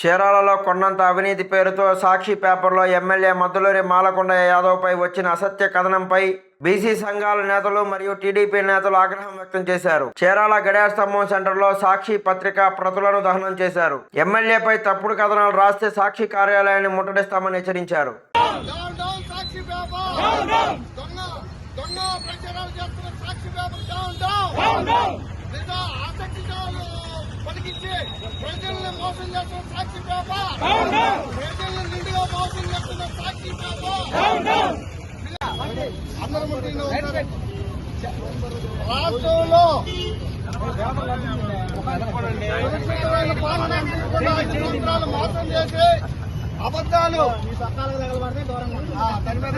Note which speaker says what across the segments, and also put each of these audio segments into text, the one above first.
Speaker 1: చీరాలలో కొండంత అవినీతి పేరుతో సాక్షి పేపర్లో ఎమ్మెల్యే మద్దులూరి మాలకొండ యాదవ్పై వచ్చిన అసత్య కథనంపై బీసీ సంఘాల నేతలు మరియు టీడీపీ నేతలు ఆగ్రహం వ్యక్తం చేశారు. చీరాల గడియార స్తంభం సెంటర్లో సాక్షి పత్రిక ప్రతులను దహనం చేశారు. ఎమ్మెల్యేపై తప్పుడు కథనాలు రాస్తే సాక్షి కార్యాలయాన్ని ముట్టడిస్తామని హెచ్చరించారు.
Speaker 2: డౌన్ పలికించి ప్రజల్ని మోసం చేస్తున్న సాక్షి పేపర్ ప్రజల్ని నిండుగా మోసం చేస్తున్న సాక్షి పేపర్. రాష్ట్రంలో సురక్షితమైన పాలన అందించకుండా ఐదు సంవత్సరాలు మోసం చేసి అబద్ధాలు. ఆ, దాని మీద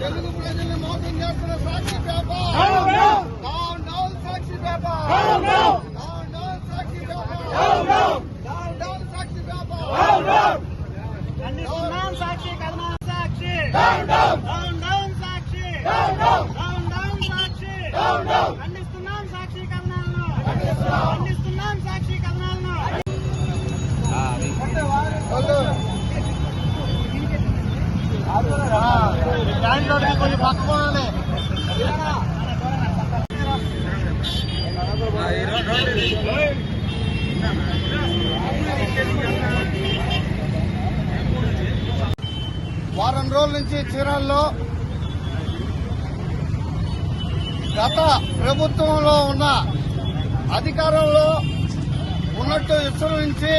Speaker 2: తెలుగు ప్రజల్ని మోసం చేస్తున్న Sakshi paper down down Sakshi paper down down Sakshi paper down down Sakshi paper
Speaker 3: ఖండిస్తున్నాం Sakshi కథనాల Sakshi down down down Sakshi down down down Sakshi down down ఖండిస్తున్నాం సాక్షి కథనాలను ఖండిస్తున్నాం సాక్షి కథనాలను
Speaker 2: దాంట్లో కొంచెం పక్కనే వారం రోజుల నుంచి చీరాల్లో గత ప్రభుత్వంలో ఉన్న అధికారంలో ఉన్నట్టు విస్తరించి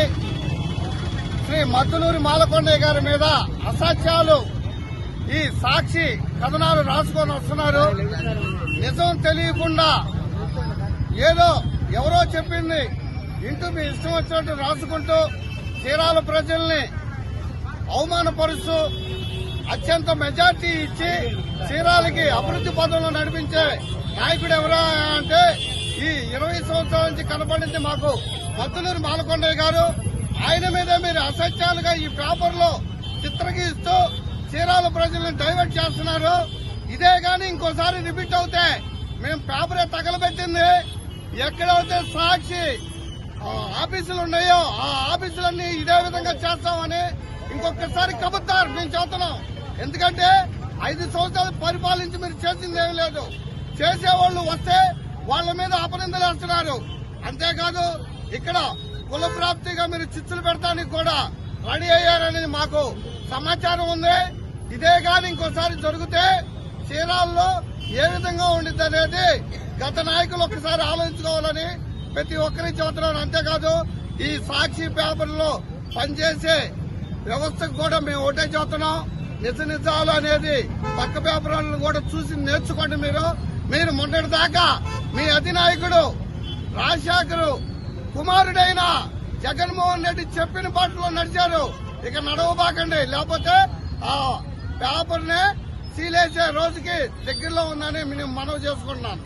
Speaker 2: శ్రీ మద్దులూరి మాలకొండయ్య గారి మీద అసత్యాలు ఈ సాక్షి కథనాలు రాసుకొని వస్తున్నారు. నిజం తెలియకుండా ఏదో ఎవరో చెప్పింది ఇంటూ మీ ఇష్టం వచ్చినట్టు రాసుకుంటూ చీరాల ప్రజల్ని అవమానపరుస్తూ అత్యంత మెజార్టీ ఇచ్చి చీరాలకి అభివృద్ధి పదంలో నడిపించే నాయకుడు ఎవరా అంటే ఈ ఇరవై సంవత్సరాల నుంచి కనపడింది మాకు మద్దులూరు మాలకొండయ్య గారు. ఆయన మీద మీరు అసత్యాలుగా ఈ పేపర్లో చిత్రగీస్తూ చీరాల ప్రజలను డైవర్ట్ చేస్తున్నారు. ఇదే గాని ఇంకోసారి రిపీట్ అవుతే మేము పేపరే తగలబెట్టింది? ఎక్కడైతే సాక్షి ఆఫీసులు ఉన్నాయో ఆ ఆఫీసులన్నీ ఇదే విధంగా చేస్తామని ఇంకొకసారి కబుతారు మేము చెబుతున్నాం ఎందుకంటే ఐదు సంవత్సరాలు పరిపాలించి మీరు చేసింది ఏమీ లేదు. చేసేవాళ్ళు వస్తే వాళ్ళ మీద అపనిందలు వేస్తున్నారు. అంతేకాదు ఇక్కడ కుల ప్రాప్తిగా మీరు చిచ్చులు పెడతానికి కూడా రెడీ అయ్యారనేది మాకు సమాచారం ఉంది. ఇదే కానీ ఇంకోసారి జరిగితే చీరాల్లో ఏ విధంగా ఉండిద్ది అనేది గత నాయకులు ఒకసారి ఆలోచించుకోవాలని ప్రతి ఒక్కరిని చెబుతున్నాను అంతేకాదు ఈ సాక్షి పేపర్లో పనిచేసే వ్యవస్థకు కూడా మేము ఒకటే చెబుతున్నాం నిజ నిజాలు అనేది పక్క పేపర్లను కూడా చూసి నేర్చుకోండి మీరు. మీరు మొన్నటి దాకా మీ అధినాయకుడు రాజశేఖరు కుమారుడైన జగన్మోహన్ రెడ్డి చెప్పిన పాటలో నడిచారు. ఇక నడవబాకండి. లేకపోతే ఆ పేపర్ నే సీలేసే రోజుకి దగ్గరలో ఉందని నేను మనవి చేసుకుంటున్నాను.